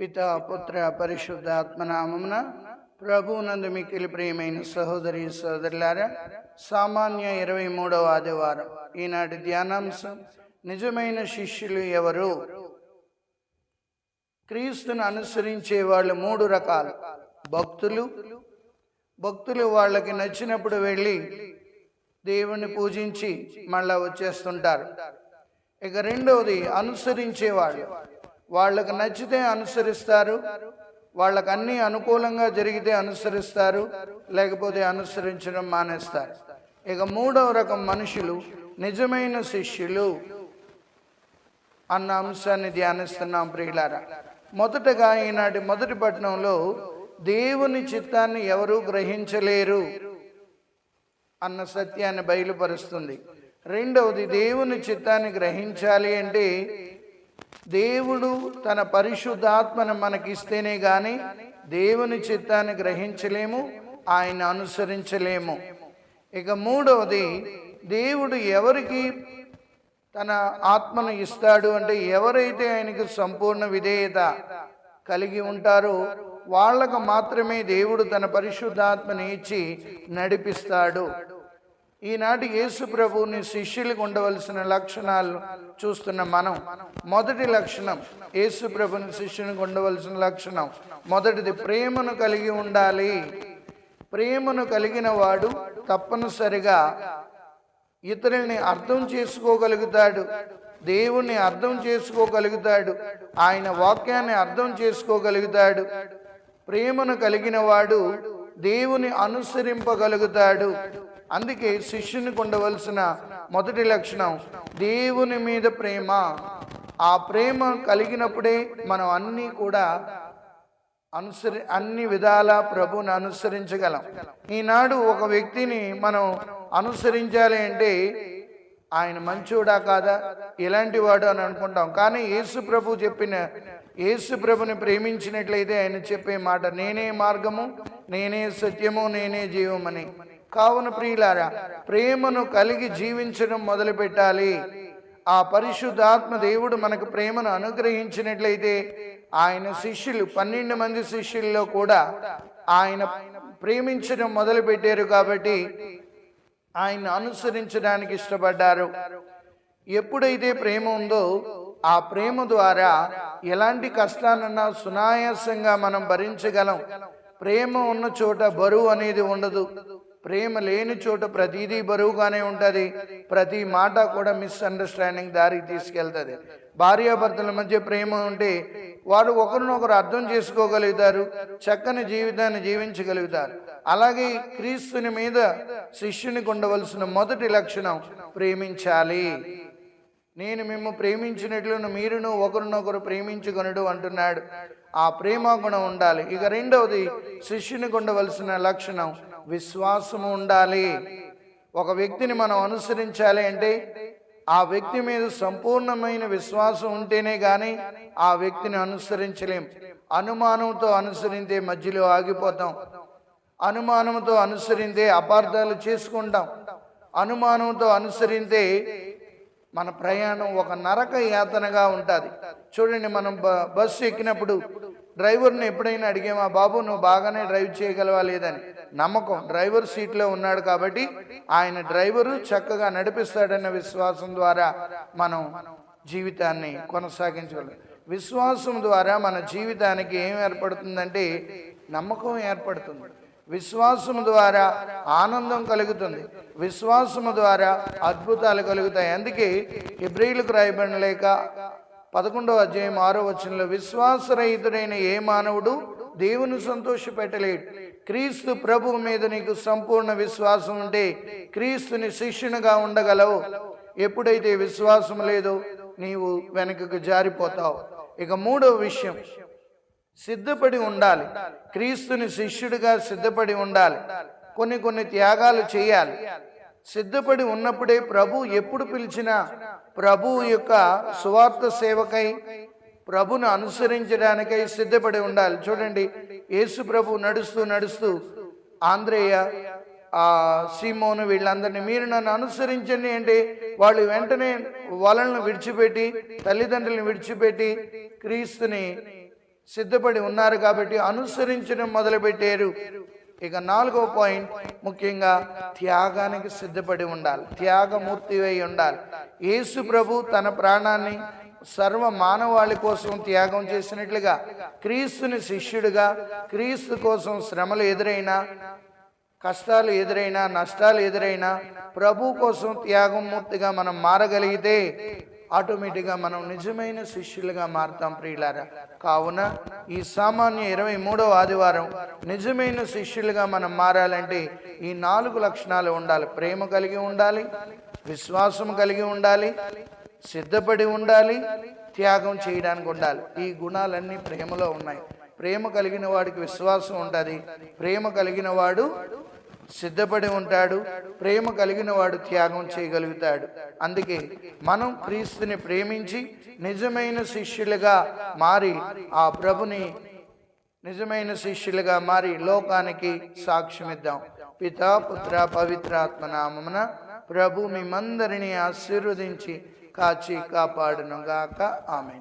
పితా పుత్ర పరిశుద్ధాత్మనామమున ప్రభువునందు మిక్కిలి ప్రియమైన సహోదరి సహోదరులారా సామాన్య ఇరవై మూడవ ఆదివారం. ఈనాటి ధ్యానాంశం నిజమైన శిష్యులు ఎవరు? క్రీస్తును అనుసరించే వాళ్ళు మూడు రకాలు. భక్తులు భక్తులు వాళ్ళకి నచ్చినప్పుడు వెళ్ళి దేవుని పూజించి మళ్ళా వచ్చేస్తుంటారు. ఇక రెండవది అనుసరించేవాళ్ళు వాళ్ళకు నచ్చితే అనుసరిస్తారు వాళ్ళకు అన్నీ అనుకూలంగా జరిగితే అనుసరిస్తారు లేకపోతే అనుసరించడం మానేస్తారు. ఇక మూడవ రకం మనుషులు నిజమైన శిష్యులు అన్న అంశాన్ని ధ్యానిస్తున్నాం ప్రియులారా. మొదటగా ఈనాటి మొదటి పట్టణంలో దేవుని చిత్తాన్ని ఎవరూ గ్రహించలేరు అన్న సత్యాన్ని బయలుపరుస్తుంది. రెండవది దేవుని చిత్తాన్ని గ్రహించాలి అంటే దేవుడు తన పరిశుద్ధాత్మను మనకిస్తేనే కానీ దేవుని చిత్తాన్ని గ్రహించలేము ఆయన అనుసరించలేము. ఇక మూడవది దేవుడు ఎవరికి తన ఆత్మను ఇస్తాడు అంటే ఎవరైతే ఆయనకు సంపూర్ణ విధేయత కలిగి ఉంటారో వాళ్ళకు మాత్రమే దేవుడు తన పరిశుద్ధాత్మని ఇచ్చి నడిపిస్తాడు. ఈనాటి యేసు ప్రభువుని శిష్యులకు ఉండవలసిన లక్షణాలు చూస్తున్న మనం మొదటి లక్షణం యేసు ప్రభుని శిష్యునికి ఉండవలసిన లక్షణం. మొదటిది ప్రేమను కలిగి ఉండాలి. ప్రేమను కలిగిన వాడు తప్పనిసరిగా ఇతరుల్ని అర్థం చేసుకోగలుగుతాడు. దేవుణ్ణి అర్థం చేసుకోగలుగుతాడు. ఆయన వాక్యాన్ని అర్థం చేసుకోగలుగుతాడు. ప్రేమను కలిగిన వాడు దేవుని అనుసరింపగలుగుతాడు. అందుకే శిష్యునికి ఉండవలసిన మొదటి లక్షణం దేవుని మీద ప్రేమ. ఆ ప్రేమ కలిగినప్పుడే మనం అన్నీ కూడా అనుసరి అన్ని విధాల ప్రభుని అనుసరించగలం. ఈనాడు ఒక వ్యక్తిని మనం అనుసరించాలి అంటే ఆయన మంచోడా కాదా? ఇలాంటి వాడు అని అనుకుంటాం. కానీ యేసు ప్రభు చెప్పిన యేసు ప్రభుని ప్రేమించినట్లయితే ఆయన చెప్పే మాట నేనే మార్గము నేనే సత్యము నేనే జీవమని. కావున ప్రియులారా ప్రేమను కలిగి జీవించడం మొదలు పెట్టాలి. ఆ పరిశుద్ధాత్మ దేవుడు మనకు ప్రేమను అనుగ్రహించినట్లయితే ఆయన శిష్యులు పన్నెండు మంది శిష్యుల్లో కూడా ఆయన ప్రేమించడం మొదలు పెట్టారు కాబట్టి ఆయన అనుసరించడానికి ఇష్టపడ్డారు. ఎప్పుడైతే ప్రేమ ఉందో ఆ ప్రేమ ద్వారా ఎలాంటి కష్టాలన్నా సునాయాసంగా మనం భరించగలం. ప్రేమ ఉన్న చోట బరువు అనేది ఉండదు. ప్రేమ లేని చోట ప్రతిదీ బరువుగానే ఉంటుంది. ప్రతి మాట కూడా మిస్అండర్స్టాండింగ్ దారికి తీసుకెళ్తుంది. భార్యాభర్తల మధ్య ప్రేమ ఉంటే వారు ఒకరినొకరు అర్థం చేసుకోగలుగుతారు. చక్కని జీవితాన్ని జీవించగలుగుతారు. అలాగే క్రీస్తుని మీద శిష్యునికి ఉండవలసిన మొదటి లక్షణం ప్రేమించాలి. నేను మేము ప్రేమించినట్లును మీరును ఒకరినొకరు ప్రేమించుకొనుడు అంటున్నాడు. ఆ ప్రేమ గుణం ఉండాలి. ఇక రెండవది శిష్యునికి ఉండవలసిన లక్షణం విశ్వాసము ఉండాలి. ఒక వ్యక్తిని మనం అనుసరించాలి అంటే ఆ వ్యక్తి మీద సంపూర్ణమైన విశ్వాసం ఉంటేనే కానీ ఆ వ్యక్తిని అనుసరించలేం. అనుమానంతో అనుసరిస్తే మధ్యలో ఆగిపోతాం. అనుమానంతో అనుసరించే అపార్థాలు చేసుకుంటాం. అనుమానంతో అనుసరిస్తే మన ప్రయాణం ఒక నరక యాతనగా ఉంటుంది. చూడండి మనం బ- బస్సు ఎక్కినప్పుడు డ్రైవర్ని ఎప్పుడైనా అడిగామా బాబు నువ్వు బాగానే డ్రైవ్ చేయగలవా లేదని? నమ్మకం. డ్రైవర్ సీట్లో ఉన్నాడు కాబట్టి ఆయన డ్రైవరు చక్కగా నడిపిస్తాడన్న విశ్వాసం ద్వారా మనం జీవితాన్ని కొనసాగించగలం. విశ్వాసం ద్వారా మన జీవితానికి ఏం ఏర్పడుతుందంటే నమ్మకం ఏర్పడుతుంది. విశ్వాసం ద్వారా ఆనందం కలుగుతుంది. విశ్వాసము ద్వారా అద్భుతాలు కలుగుతాయి. అందుకే ఇబ్రిలకు రాయబడిన లేక పదకొండవ అధ్యాయం ఆరో వచనంలో విశ్వాసరహితుడైన ఏ మానవుడు దేవుని సంతోషపెట్టలేడు క్రీస్తు ప్రభువు మీద నీకు సంపూర్ణ విశ్వాసం ఉంటే క్రీస్తుని శిష్యునిగా ఉండగలవు. ఎప్పుడైతే విశ్వాసం లేదో నీవు వెనుకకు జారిపోతావు. ఇక మూడవ విషయం సిద్ధపడి ఉండాలి. క్రీస్తుని శిష్యుడిగా సిద్ధపడి ఉండాలి. కొన్ని కొన్ని త్యాగాలు చేయాలి. సిద్ధపడి ఉన్నప్పుడే ప్రభు ఎప్పుడు పిలిచినా ప్రభు యొక్క సువార్త సేవకై ప్రభును అనుసరించడానికై సిద్ధపడి ఉండాలి. చూడండి యేసు ప్రభు నడుస్తూ నడుస్తూ ఆంధ్రేయ ఆ సీమోను వీళ్ళందరినీ మీరు నన్ను అనుసరించండి అంటే వాళ్ళు వెంటనే వలలను విడిచిపెట్టి తల్లిదండ్రులను విడిచిపెట్టి క్రీస్తుని సిద్ధపడి ఉన్నారు కాబట్టి అనుసరించడం మొదలుపెట్టారు. ఇక నాలుగో పాయింట్ ముఖ్యంగా త్యాగానికి సిద్ధపడి ఉండాలి. త్యాగమూర్తి అయి ఉండాలి. యేసు ప్రభు తన ప్రాణాన్ని సర్వ మానవాళి కోసం త్యాగం చేసినట్లుగా క్రీస్తుని శిష్యుడిగా క్రీస్తు కోసం శ్రమలు ఎదురైనా కష్టాలు ఎదురైనా నష్టాలు ఎదురైనా ప్రభు కోసం త్యాగం మూర్తిగా మనం మారగలిగితే ఆటోమేటిక్గా మనం నిజమైన శిష్యులుగా మారుతాం ప్రియులారా. కావున ఈ సామాన్య ఇరవై మూడవ ఆదివారం నిజమైన శిష్యులుగా మనం మారాలంటే ఈ నాలుగు లక్షణాలు ఉండాలి. ప్రేమ కలిగి ఉండాలి విశ్వాసం కలిగి ఉండాలి సిద్ధపడి ఉండాలి త్యాగం చేయడానికి ఉండాలి. ఈ గుణాలన్నీ ప్రేమలో ఉన్నాయి. ప్రేమ కలిగిన వాడికి విశ్వాసం ఉంటుంది. ప్రేమ కలిగిన వాడు సిద్ధపడి ఉంటాడు ప్రేమ కలిగిన వాడు త్యాగం చేయగలుగుతాడు. అందుకే మనం క్రీస్తుని ప్రేమించి నిజమైన శిష్యులుగా మారి ఆ ప్రభుని నిజమైన శిష్యులుగా మారి లోకానికి సాక్ష్యమిద్దాం. పితా పుత్ర పవిత్రాత్మ నామమున ప్రభు మిమ్మందరినీ ఆశీర్వదించి కాచి కాపాడునుగాక. ఆమె